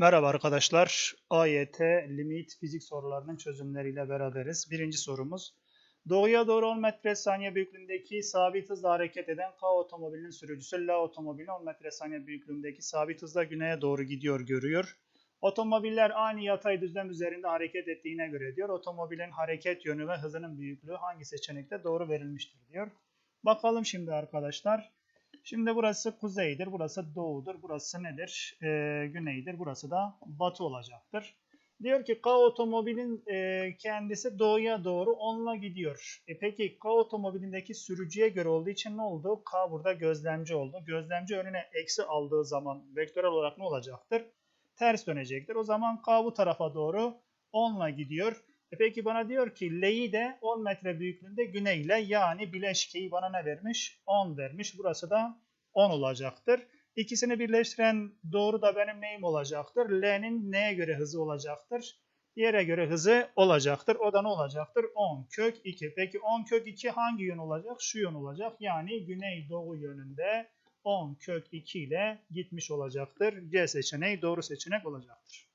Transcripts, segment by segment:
Merhaba arkadaşlar. AYT limit fizik sorularının çözümleriyle beraberiz. Birinci sorumuz. Doğuya doğru 10 metre saniye büyüklüğündeki sabit hızla hareket eden K otomobilinin sürücüsü L otomobili 10 metre saniye büyüklüğündeki sabit hızla güneye doğru gidiyor görüyor. Otomobiller aynı yatay düzlem üzerinde hareket ettiğine göre diyor. Otomobilin hareket yönü ve hızının büyüklüğü hangi seçenekte doğru verilmiştir diyor. Bakalım şimdi arkadaşlar. Şimdi burası kuzeydir, burası doğudur, burası nedir? Ee, güneydir, burası da batı olacaktır. Diyor ki K otomobilin e, kendisi doğuya doğru onunla gidiyor. E peki K otomobilindeki sürücüye göre olduğu için ne oldu? K burada gözlemci oldu. Gözlemci önüne eksi aldığı zaman vektörel olarak ne olacaktır? Ters dönecektir. O zaman K bu tarafa doğru onunla gidiyor. E peki bana diyor ki L'yi de 10 metre büyüklüğünde güneyle yani bileşkeyi bana ne vermiş? 10 vermiş. Burası da 10 olacaktır. İkisini birleştiren doğru da benim neyim olacaktır? L'nin neye göre hızı olacaktır? Yere göre hızı olacaktır. O da ne olacaktır? 10 kök 2. Peki 10 kök 2 hangi yön olacak? Şu yön olacak. Yani güney-doğu yönünde 10 kök 2 ile gitmiş olacaktır. C seçeneği doğru seçenek olacaktır.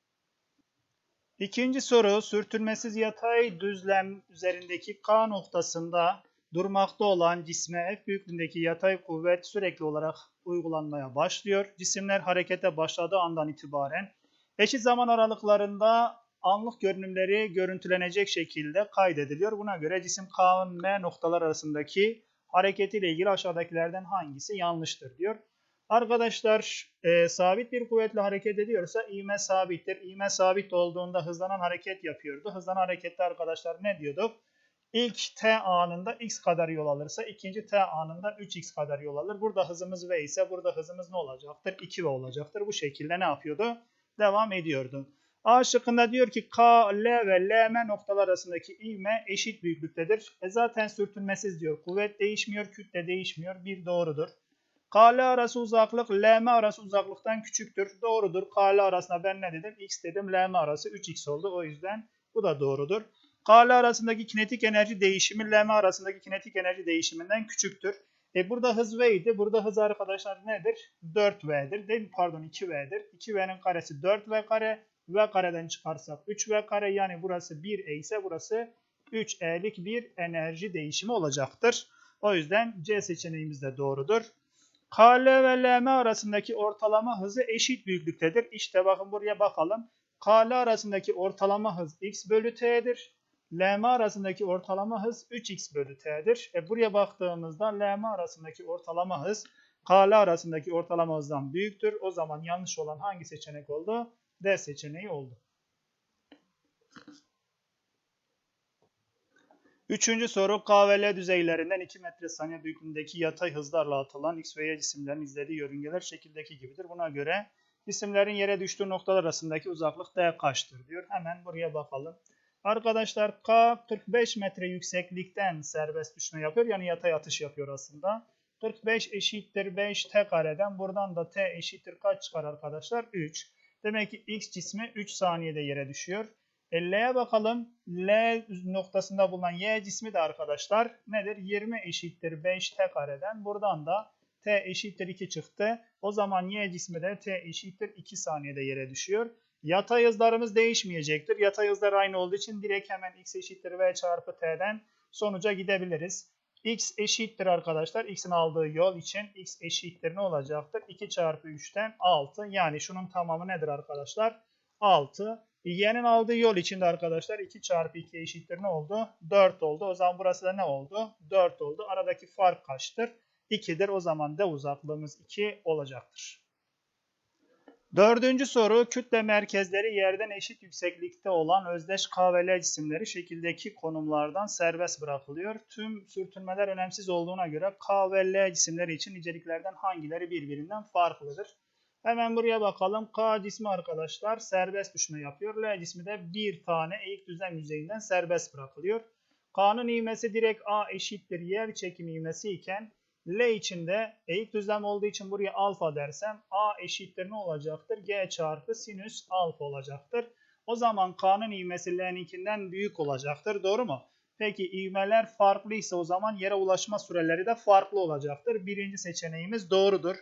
İkinci soru sürtünmesiz yatay düzlem üzerindeki K noktasında durmakta olan cisme F büyüklüğündeki yatay kuvvet sürekli olarak uygulanmaya başlıyor. Cisimler harekete başladığı andan itibaren eşit zaman aralıklarında anlık görünümleri görüntülenecek şekilde kaydediliyor. Buna göre cisim K ve M noktalar arasındaki hareketiyle ilgili aşağıdakilerden hangisi yanlıştır diyor. Arkadaşlar e, sabit bir kuvvetle hareket ediyorsa ivme sabittir. İvme sabit olduğunda hızlanan hareket yapıyordu. Hızlanan harekette arkadaşlar ne diyorduk? İlk t anında x kadar yol alırsa ikinci t anında 3x kadar yol alır. Burada hızımız v ise burada hızımız ne olacaktır? 2v olacaktır. Bu şekilde ne yapıyordu? Devam ediyordu. A şıkkında diyor ki K, L ve LM noktalar arasındaki ivme eşit büyüklüktedir. E zaten sürtünmesiz diyor. Kuvvet değişmiyor, kütle değişmiyor. Bir doğrudur. KL arası uzaklık LM arası uzaklıktan küçüktür. Doğrudur. KL arasında ben ne dedim? X dedim. LM arası 3X oldu. O yüzden bu da doğrudur. KL arasındaki kinetik enerji değişimi LM arasındaki kinetik enerji değişiminden küçüktür. E burada hız V idi. Burada hız arkadaşlar nedir? 4V'dir. Değil mi? Pardon 2V'dir. 2V'nin karesi 4V kare. V kareden çıkarsak 3V kare. Yani burası 1E ise burası 3E'lik bir enerji değişimi olacaktır. O yüzden C seçeneğimiz de doğrudur. KL ve LM arasındaki ortalama hızı eşit büyüklüktedir. İşte bakın buraya bakalım. KL arasındaki ortalama hız x bölü t'dir. LM arasındaki ortalama hız 3x bölü t'dir. E buraya baktığımızda LM arasındaki ortalama hız KL arasındaki ortalama hızdan büyüktür. O zaman yanlış olan hangi seçenek oldu? D seçeneği oldu. Üçüncü soru K düzeylerinden 2 metre saniye büyüklüğündeki yatay hızlarla atılan X ve Y cisimlerin izlediği yörüngeler şekildeki gibidir. Buna göre cisimlerin yere düştüğü noktalar arasındaki uzaklık D kaçtır diyor. Hemen buraya bakalım. Arkadaşlar K 45 metre yükseklikten serbest düşme yapıyor. Yani yatay atış yapıyor aslında. 45 eşittir 5 t kareden. Buradan da t eşittir kaç çıkar arkadaşlar? 3. Demek ki X cismi 3 saniyede yere düşüyor. E, L'ye bakalım. L noktasında bulunan Y cismi de arkadaşlar nedir? 20 eşittir 5 t kareden. Buradan da t eşittir 2 çıktı. O zaman Y cismi de t eşittir 2 saniyede yere düşüyor. Yatay hızlarımız değişmeyecektir. Yatay hızlar aynı olduğu için direkt hemen x eşittir v çarpı t'den sonuca gidebiliriz. x eşittir arkadaşlar. x'in aldığı yol için x eşittir ne olacaktır? 2 çarpı 3'ten 6. Yani şunun tamamı nedir arkadaşlar? 6. Y'nin aldığı yol içinde arkadaşlar 2 çarpı 2 eşittir ne oldu? 4 oldu. O zaman burası da ne oldu? 4 oldu. Aradaki fark kaçtır? 2'dir. O zaman da uzaklığımız 2 olacaktır. Dördüncü soru kütle merkezleri yerden eşit yükseklikte olan özdeş K ve L cisimleri şekildeki konumlardan serbest bırakılıyor. Tüm sürtünmeler önemsiz olduğuna göre K ve L cisimleri için niceliklerden hangileri birbirinden farklıdır? Hemen buraya bakalım. K cismi arkadaşlar serbest düşme yapıyor. L cismi de bir tane eğik düzlem yüzeyinden serbest bırakılıyor. K'nın ivmesi direkt A eşittir yer çekim ivmesi iken L içinde eğik düzlem olduğu için buraya alfa dersem A eşittir ne olacaktır? G çarpı sinüs alfa olacaktır. O zaman K'nın ivmesi L'ninkinden büyük olacaktır. Doğru mu? Peki ivmeler farklıysa o zaman yere ulaşma süreleri de farklı olacaktır. Birinci seçeneğimiz doğrudur.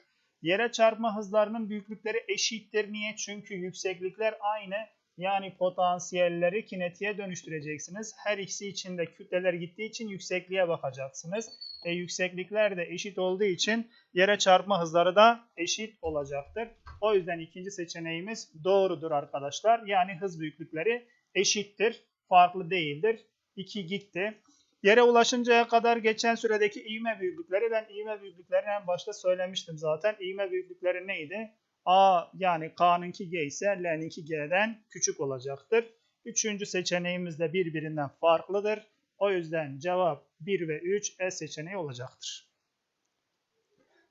Yere çarpma hızlarının büyüklükleri eşittir. Niye? Çünkü yükseklikler aynı. Yani potansiyelleri kinetiğe dönüştüreceksiniz. Her ikisi için de kütleler gittiği için yüksekliğe bakacaksınız. E, yükseklikler de eşit olduğu için yere çarpma hızları da eşit olacaktır. O yüzden ikinci seçeneğimiz doğrudur arkadaşlar. Yani hız büyüklükleri eşittir. Farklı değildir. 2 gitti. Yere ulaşıncaya kadar geçen süredeki ivme büyüklükleri ben ivme büyüklüklerini en başta söylemiştim zaten. İvme büyüklükleri neydi? A yani K'nınki G ise L'ninki G'den küçük olacaktır. Üçüncü seçeneğimiz de birbirinden farklıdır. O yüzden cevap 1 ve 3 E seçeneği olacaktır.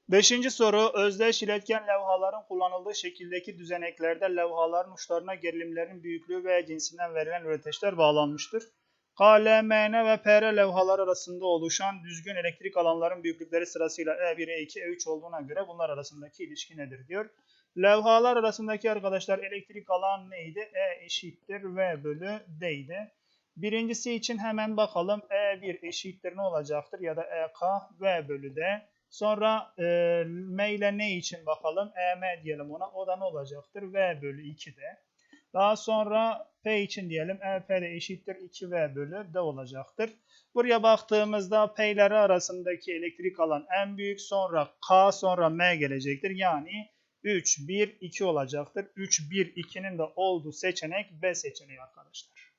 Beşinci soru özdeş iletken levhaların kullanıldığı şekildeki düzeneklerde levhaların uçlarına gerilimlerin büyüklüğü ve cinsinden verilen üreteçler bağlanmıştır. K, L, M, N ve P, R levhalar arasında oluşan düzgün elektrik alanların büyüklükleri sırasıyla E1, E2, E3 olduğuna göre bunlar arasındaki ilişki nedir diyor. Levhalar arasındaki arkadaşlar elektrik alan neydi? E eşittir V bölü D'ydi. Birincisi için hemen bakalım. E1 eşittir ne olacaktır? Ya da EK V bölü D. Sonra e, M ile ne için bakalım? EM diyelim ona. O da ne olacaktır? V bölü 2'de. Daha sonra P için diyelim. De eşittir 2V bölü D olacaktır. Buraya baktığımızda P'leri arasındaki elektrik alan en büyük sonra K sonra M gelecektir. Yani 3, 1, 2 olacaktır. 3, 1, 2'nin de olduğu seçenek B seçeneği arkadaşlar.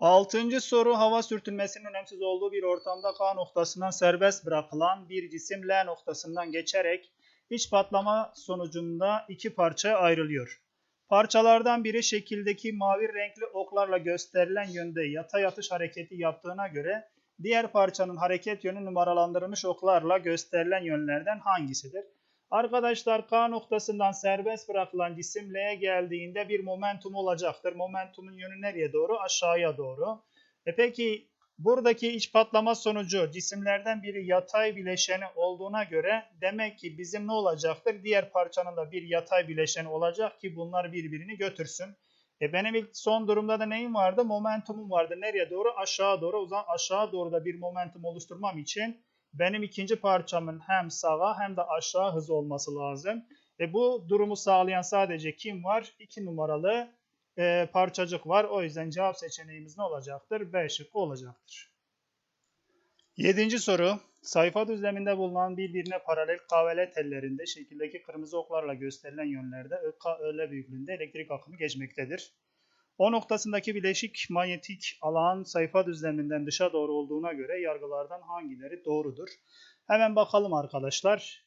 Altıncı soru hava sürtünmesinin önemsiz olduğu bir ortamda K noktasından serbest bırakılan bir cisim L noktasından geçerek iç patlama sonucunda iki parçaya ayrılıyor. Parçalardan biri şekildeki mavi renkli oklarla gösterilen yönde yatay atış hareketi yaptığına göre diğer parçanın hareket yönü numaralandırılmış oklarla gösterilen yönlerden hangisidir? Arkadaşlar K noktasından serbest bırakılan cisim L'ye geldiğinde bir momentum olacaktır. Momentumun yönü nereye doğru? Aşağıya doğru. E peki buradaki iç patlama sonucu cisimlerden biri yatay bileşeni olduğuna göre demek ki bizim ne olacaktır? Diğer parçanın da bir yatay bileşeni olacak ki bunlar birbirini götürsün. E benim ilk son durumda da neyim vardı? Momentumum vardı. Nereye doğru? Aşağı doğru. O zaman aşağı doğru da bir momentum oluşturmam için benim ikinci parçamın hem sağa hem de aşağı hızı olması lazım. E bu durumu sağlayan sadece kim var? 2 numaralı e, parçacık var. O yüzden cevap seçeneğimiz ne olacaktır? B şıkkı olacaktır. Yedinci soru. Sayfa düzleminde bulunan birbirine paralel KVL tellerinde şekildeki kırmızı oklarla gösterilen yönlerde ÖK öyle büyüklüğünde elektrik akımı geçmektedir. O noktasındaki bileşik manyetik alan sayfa düzleminden dışa doğru olduğuna göre yargılardan hangileri doğrudur? Hemen bakalım arkadaşlar.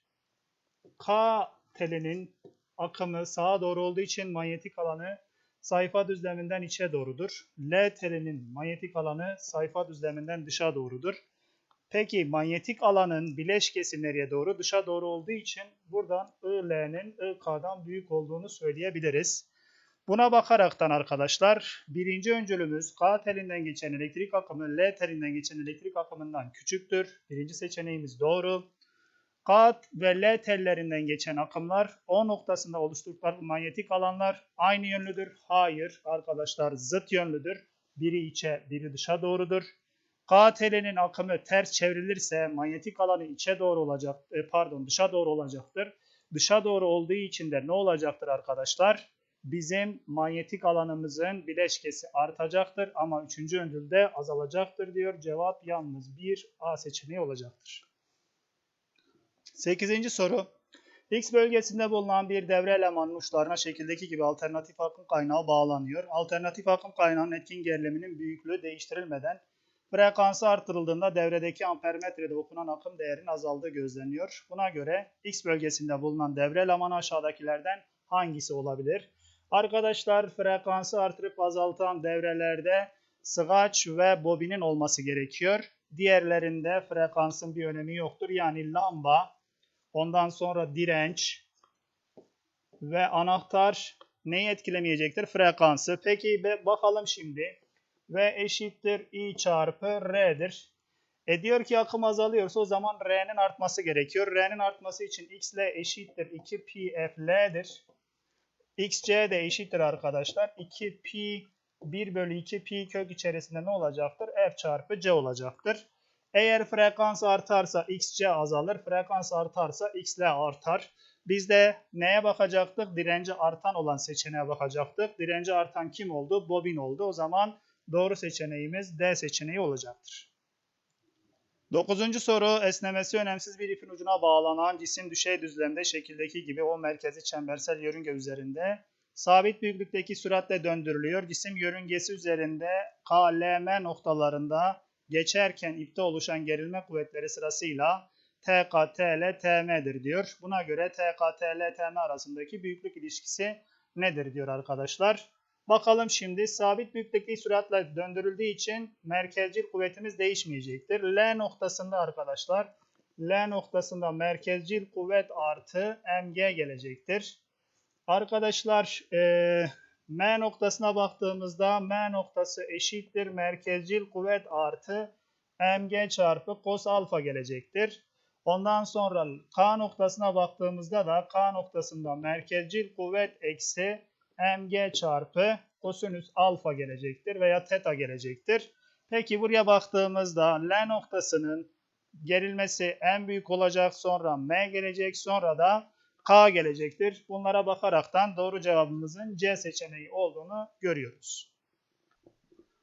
K telinin akımı sağa doğru olduğu için manyetik alanı sayfa düzleminden içe doğrudur. L telinin manyetik alanı sayfa düzleminden dışa doğrudur. Peki manyetik alanın bileşkesi nereye doğru? Dışa doğru olduğu için buradan IL'nin IK'dan büyük olduğunu söyleyebiliriz. Buna bakaraktan arkadaşlar birinci öncülümüz K telinden geçen elektrik akımı L telinden geçen elektrik akımından küçüktür. Birinci seçeneğimiz doğru. K ve L tellerinden geçen akımlar O noktasında oluşturdukları manyetik alanlar aynı yönlüdür. Hayır arkadaşlar zıt yönlüdür. Biri içe biri dışa doğrudur. K telinin akımı ters çevrilirse manyetik alanı içe doğru olacak, e, pardon dışa doğru olacaktır. Dışa doğru olduğu için de ne olacaktır arkadaşlar? bizim manyetik alanımızın bileşkesi artacaktır ama üçüncü öncülde azalacaktır diyor. Cevap yalnız bir A seçeneği olacaktır. Sekizinci soru. X bölgesinde bulunan bir devre elemanın uçlarına şekildeki gibi alternatif akım kaynağı bağlanıyor. Alternatif akım kaynağının etkin geriliminin büyüklüğü değiştirilmeden frekansı artırıldığında devredeki ampermetrede okunan akım değerinin azaldığı gözleniyor. Buna göre X bölgesinde bulunan devre elemanı aşağıdakilerden hangisi olabilir? Arkadaşlar frekansı artırıp azaltan devrelerde sıgaç ve bobinin olması gerekiyor. Diğerlerinde frekansın bir önemi yoktur. Yani lamba, ondan sonra direnç ve anahtar neyi etkilemeyecektir? Frekansı. Peki bakalım şimdi. V eşittir I çarpı R'dir. E diyor ki akım azalıyorsa o zaman R'nin artması gerekiyor. R'nin artması için X ile eşittir 2 pi xc de eşittir arkadaşlar. 2 pi 1 bölü 2 pi kök içerisinde ne olacaktır? f çarpı c olacaktır. Eğer frekans artarsa xc azalır, frekans artarsa xl artar. Biz de neye bakacaktık? Direnci artan olan seçeneğe bakacaktık. Direnci artan kim oldu? Bobin oldu. O zaman doğru seçeneğimiz D seçeneği olacaktır. Dokuzuncu soru esnemesi önemsiz bir ipin ucuna bağlanan cisim düşey düzlemde şekildeki gibi o merkezi çembersel yörünge üzerinde sabit büyüklükteki süratle döndürülüyor. Cisim yörüngesi üzerinde KLM noktalarında geçerken ipte oluşan gerilme kuvvetleri sırasıyla TK, TL, TM'dir diyor. Buna göre TK, TL, TM arasındaki büyüklük ilişkisi nedir diyor arkadaşlar. Bakalım şimdi sabit büyüklükteki süratle döndürüldüğü için merkezcil kuvvetimiz değişmeyecektir. L noktasında arkadaşlar L noktasında merkezcil kuvvet artı mg gelecektir. Arkadaşlar e, M noktasına baktığımızda M noktası eşittir merkezcil kuvvet artı mg çarpı cos alfa gelecektir. Ondan sonra K noktasına baktığımızda da K noktasında merkezcil kuvvet eksi mg çarpı kosinüs alfa gelecektir veya teta gelecektir. Peki buraya baktığımızda L noktasının gerilmesi en büyük olacak sonra M gelecek sonra da K gelecektir. Bunlara bakaraktan doğru cevabımızın C seçeneği olduğunu görüyoruz.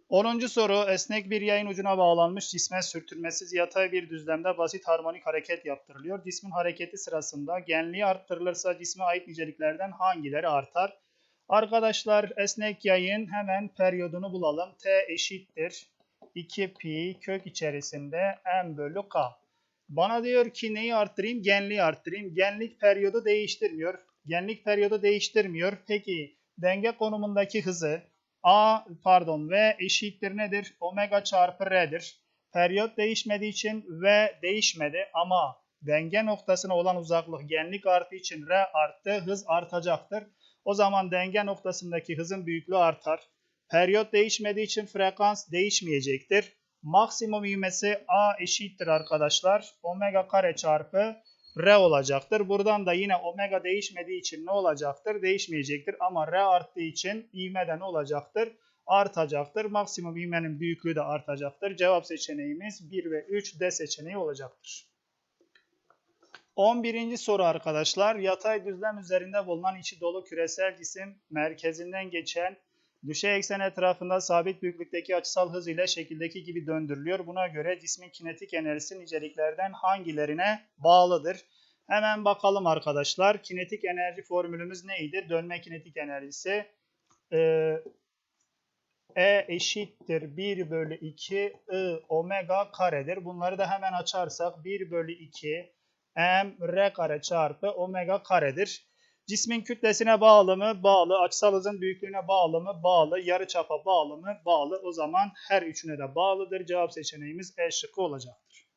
10. soru esnek bir yayın ucuna bağlanmış cisme sürtünmesiz yatay bir düzlemde basit harmonik hareket yaptırılıyor. Cismin hareketi sırasında genliği arttırılırsa cisme ait niceliklerden hangileri artar? Arkadaşlar esnek yayın hemen periyodunu bulalım. T eşittir 2 pi kök içerisinde m bölü k. Bana diyor ki neyi arttırayım? Genliği arttırayım. Genlik periyodu değiştirmiyor. Genlik periyodu değiştirmiyor. Peki denge konumundaki hızı a pardon v eşittir nedir? Omega çarpı r'dir. Periyot değişmediği için v değişmedi ama denge noktasına olan uzaklık genlik arttığı için r arttı. Hız artacaktır. O zaman denge noktasındaki hızın büyüklüğü artar. Periyot değişmediği için frekans değişmeyecektir. Maksimum ivmesi A eşittir arkadaşlar. Omega kare çarpı R olacaktır. Buradan da yine omega değişmediği için ne olacaktır? Değişmeyecektir. Ama R arttığı için ivme de ne olacaktır? Artacaktır. Maksimum ivmenin büyüklüğü de artacaktır. Cevap seçeneğimiz 1 ve 3 D seçeneği olacaktır. 11. soru arkadaşlar. Yatay düzlem üzerinde bulunan içi dolu küresel cisim merkezinden geçen düşey eksen etrafında sabit büyüklükteki açısal hız ile şekildeki gibi döndürülüyor. Buna göre cismin kinetik enerjisi niceliklerden hangilerine bağlıdır? Hemen bakalım arkadaşlar. Kinetik enerji formülümüz neydi? Dönme kinetik enerjisi ee, E eşittir 1 bölü 2 I omega karedir. Bunları da hemen açarsak 1 bölü 2 m r kare çarpı omega karedir. Cismin kütlesine bağlı mı? Bağlı. Açısal hızın büyüklüğüne bağlı mı? Bağlı. Yarıçapa bağlı mı? Bağlı. O zaman her üçüne de bağlıdır. Cevap seçeneğimiz E şıkkı olacaktır.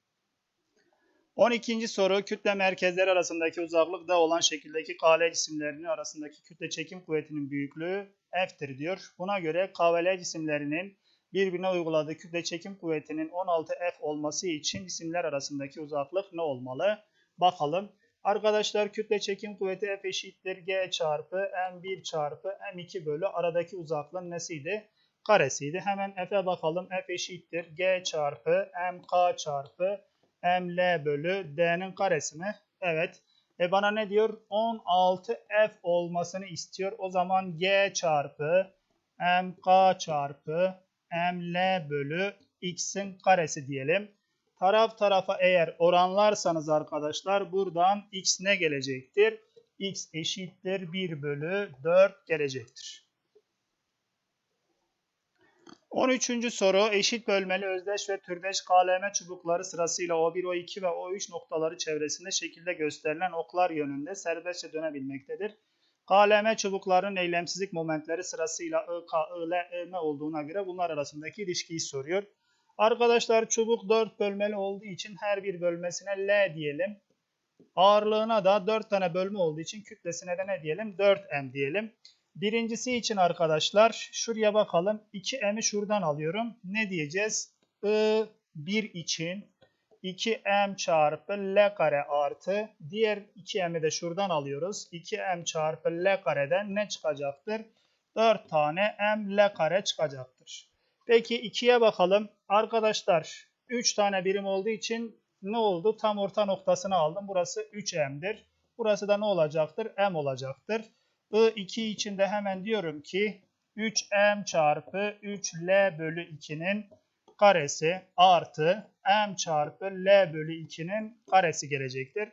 12. soru kütle merkezleri arasındaki uzaklık da olan şekildeki KL cisimlerinin arasındaki kütle çekim kuvvetinin büyüklüğü F'tir diyor. Buna göre KL cisimlerinin birbirine uyguladığı kütle çekim kuvvetinin 16 F olması için cisimler arasındaki uzaklık ne olmalı? Bakalım. Arkadaşlar kütle çekim kuvveti F eşittir G çarpı M1 çarpı M2 bölü aradaki uzaklığın nesiydi? Karesiydi. Hemen F'e bakalım. F eşittir G çarpı MK çarpı ML bölü D'nin karesi mi? Evet. E bana ne diyor? 16 F olmasını istiyor. O zaman G çarpı MK çarpı ML bölü X'in karesi diyelim. Taraf tarafa eğer oranlarsanız arkadaşlar buradan x ne gelecektir? x eşittir 1 bölü 4 gelecektir. 13. soru eşit bölmeli özdeş ve türdeş KLM çubukları sırasıyla O1, O2 ve O3 noktaları çevresinde şekilde gösterilen oklar yönünde serbestçe dönebilmektedir. KLM çubuklarının eylemsizlik momentleri sırasıyla IK, IL, IM olduğuna göre bunlar arasındaki ilişkiyi soruyor. Arkadaşlar çubuk 4 bölmeli olduğu için her bir bölmesine L diyelim. Ağırlığına da 4 tane bölme olduğu için kütlesine de ne diyelim? 4M diyelim. Birincisi için arkadaşlar şuraya bakalım. 2M'i şuradan alıyorum. Ne diyeceğiz? I1 için 2M çarpı L kare artı diğer 2M'i de şuradan alıyoruz. 2M çarpı L kareden ne çıkacaktır? 4 tane M L kare çıkacaktır. Peki 2'ye bakalım. Arkadaşlar 3 tane birim olduğu için ne oldu? Tam orta noktasını aldım. Burası 3m'dir. Burası da ne olacaktır? m olacaktır. I2 için de hemen diyorum ki 3m çarpı 3l bölü 2'nin karesi artı m çarpı l bölü 2'nin karesi gelecektir.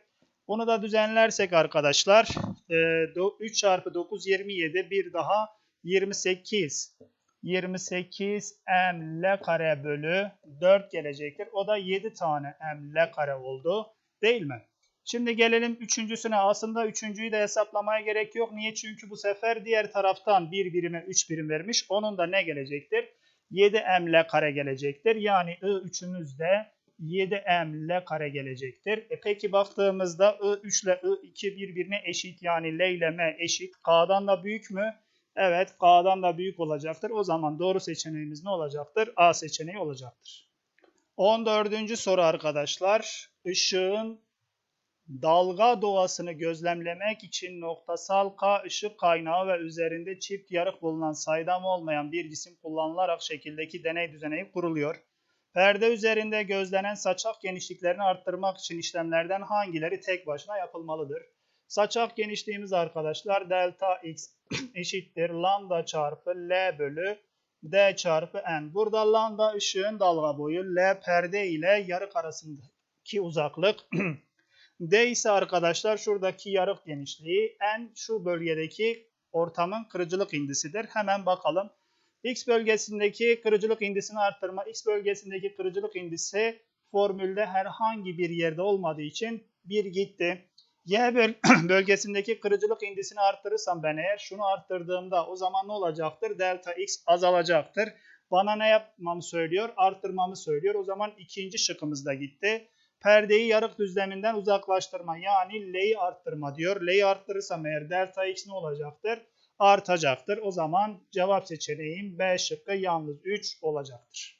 Bunu da düzenlersek arkadaşlar e, do- 3 çarpı 9 27 bir daha 28 28 m l kare bölü 4 gelecektir. O da 7 tane m l kare oldu değil mi? Şimdi gelelim üçüncüsüne. Aslında üçüncüyü de hesaplamaya gerek yok. Niye? Çünkü bu sefer diğer taraftan bir birime 3 birim vermiş. Onun da ne gelecektir? 7m l kare gelecektir. Yani I3'ümüz de 7m l kare gelecektir. E peki baktığımızda I3 ile I2 birbirine eşit. Yani L ile M eşit. K'dan da büyük mü? Evet K'dan da büyük olacaktır. O zaman doğru seçeneğimiz ne olacaktır? A seçeneği olacaktır. 14. soru arkadaşlar. Işığın dalga doğasını gözlemlemek için noktasal K ışık kaynağı ve üzerinde çift yarık bulunan saydam olmayan bir cisim kullanılarak şekildeki deney düzeneği kuruluyor. Perde üzerinde gözlenen saçak genişliklerini arttırmak için işlemlerden hangileri tek başına yapılmalıdır? Saçak genişliğimiz arkadaşlar delta x eşittir lambda çarpı L bölü D çarpı N. Burada lambda ışığın dalga boyu, L perde ile yarık arasındaki uzaklık. D ise arkadaşlar şuradaki yarık genişliği, N şu bölgedeki ortamın kırıcılık indisidir. Hemen bakalım. X bölgesindeki kırıcılık indisini arttırma, X bölgesindeki kırıcılık indisi formülde herhangi bir yerde olmadığı için 1 gitti. Y böl- bölgesindeki kırıcılık indisini arttırırsam ben eğer şunu arttırdığımda o zaman ne olacaktır? Delta X azalacaktır. Bana ne yapmamı söylüyor? Arttırmamı söylüyor. O zaman ikinci şıkkımız da gitti. Perdeyi yarık düzleminden uzaklaştırma yani L'yi arttırma diyor. L'yi arttırırsam eğer delta X ne olacaktır? Artacaktır. O zaman cevap seçeneğim B şıkkı yalnız 3 olacaktır.